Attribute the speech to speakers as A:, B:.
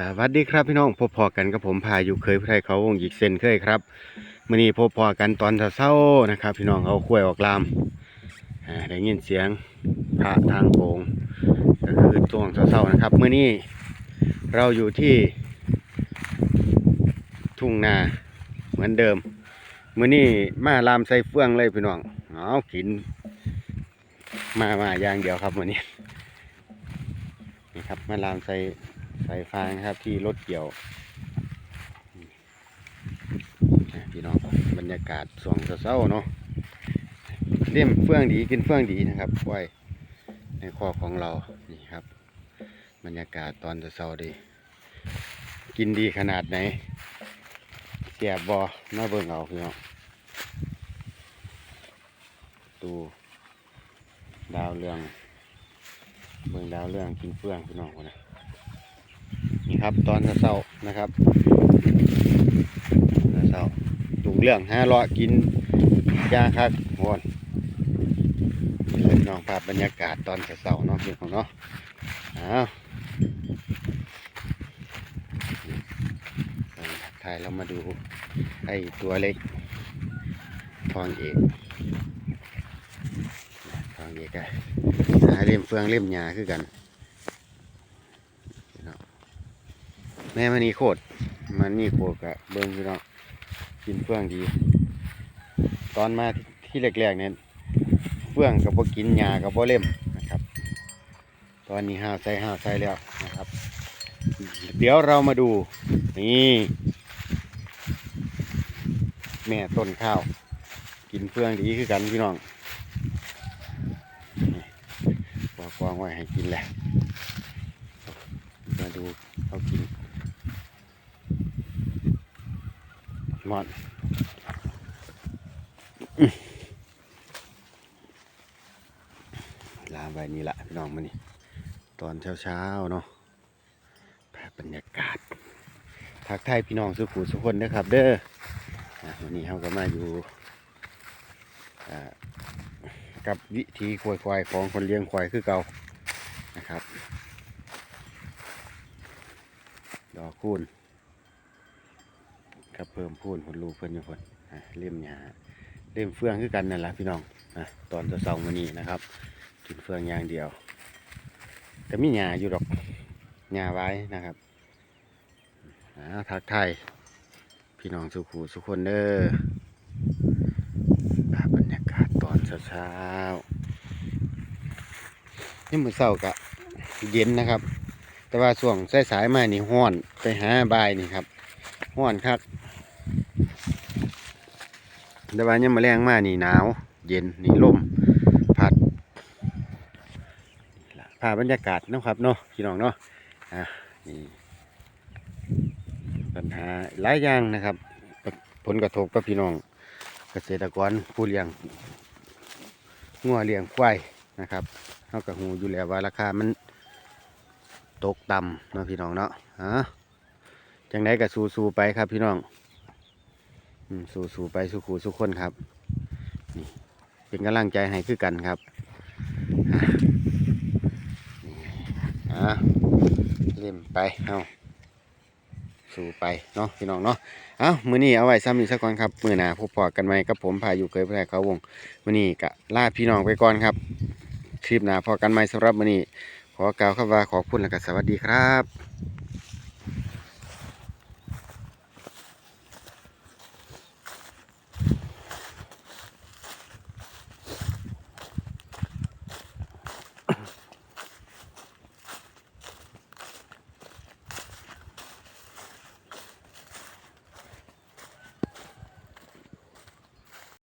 A: สวัสดีครับพี่น้องพบพอกันกับผมพาอยู่เคยพไทยเขาวงหยิกเซนเคยครับมื่อนี้พบพอกันตอนเช้านะครับ พี่น้องเอาคุ้ยออกลามได้ยินเสียงพระทางโกงก็คือช่วงเช้านะครับมื่อนี้เราอยู่ที่ทุ่งนาเหมือนเดิมมื่อนี้มาลามใส่เฟื่องเลยพี่น้องเอากิน มามาอย่างเดียวครับมื่อนี้นี่ครับมาลามใส่ สายฟางครับที่รถเกี่ยวพี่น้องบรรยากาศสวงเศร้าเนาะเลี่ยมเฟื่องดีกินเฟื่องดีนะครับไว้ในคอของเรานี่ครับ บรรยากาศตอนเศร้าดี กินดีขนาดไหนเสียบบอมาเบิ่งเอาพี่น้องดูดาวเรือง เบิ่งดาวเรืองกินเฟื่องพี่น้องคนนะ นี่ครับ ตอนเช้านะครับเช้าๆถุงเรื่องห้าร้อกินยาคักโอนน้องภาพบรรยากาศตอนเช้าๆเนาะพี่ของเนาะอ้าวถ่ายเรามาดูไอ้ตัวเล็กทองเอกทองเอกอะหาเล่มเฟืองเล่มหยาคือกัน แม่มันนี่โคตรมันนี่โคตรกะเบิ้งพี่น้องกินเฟื่องดี ตอนมาที่แรกๆเนี่ยเฟื่องกับบ่กินหญ้ากับบ่เล่มนะครับ ตอนนี้ห้าวใส่ห้าวใส่แล้วนะครับ เดี๋ยวเรามาดูนี่แม่ต้นข้าว กินเฟื่องดีคือกันพี่น้องวางวางไว้ให้กินแหละมาดูเขากิน มอนอื้อลาไปนี่ละพี่น้องมานี่ตอนเช้าๆเนาะภาพบรรยากาศทักทายพี่น้องสุขุสุขคนนะครับเด้อวันนี้เขาก็มาอยู่กับวิธีควายควายของคนเลี้ยงควายคือเก่านะครับ ดอกคูณ กับเพิ่มพูนผลลูเพิ่นอยู่คนอะเล่มหยาเล่มเฟืองคือกันนั่นแหละพี่น้องอะตอนจะเสาร์มื้อนี้นะครับกินเฟืองอย่างเดียวก็มีหยาอยู่ดอกหยาไว้นะครับทักไทยพี่น้องสุขูสุขคนเด้อภาพบรรยากาศตอนเช้าๆนี่มือเศร้ากะเย็นนะครับ แต่ว่าช่วงสายๆมานี่ห้อนไปหาบายนี่ครับห้อนครับ แต่ว่ายังมาแรงมากนี่หนาว เย็นนี่ลมพัดภาพบรรยากาศนะครับเนาะพี่น้องเนาะอะนี่ปัญหาหลายอย่างนะครับ ผลกระทบกับพี่น้อง เกษตรกรผู้เลี้ยงงัวเลี้ยงควายนะครับเขากับหูอยู่แล้วว่าราคามันตกต่ำเนาะพี่น้องเนาะอะจังไดก็สู้ๆไปครับพี่น้อง สู้สู้ไปสู้ขู่สู้คนครับ นี่เป็นกำลังใจให้คือกันครับอะเล่มไปเอาสู้ไปเนาะพี่น้องเนาะเอามือนี้เอาไว้ซ้ำอีกสักก่อนครับมือหนาพบพอกันไหมกับผมพายุเคยแพร่เขาวงมือนี้กะลาพี่น้องไปก่อนครับ คลิปหนาพอกันไหมสำหรับมือนี้ขอกล่าวคำว่าขอบคุณและก็สวัสดีครับ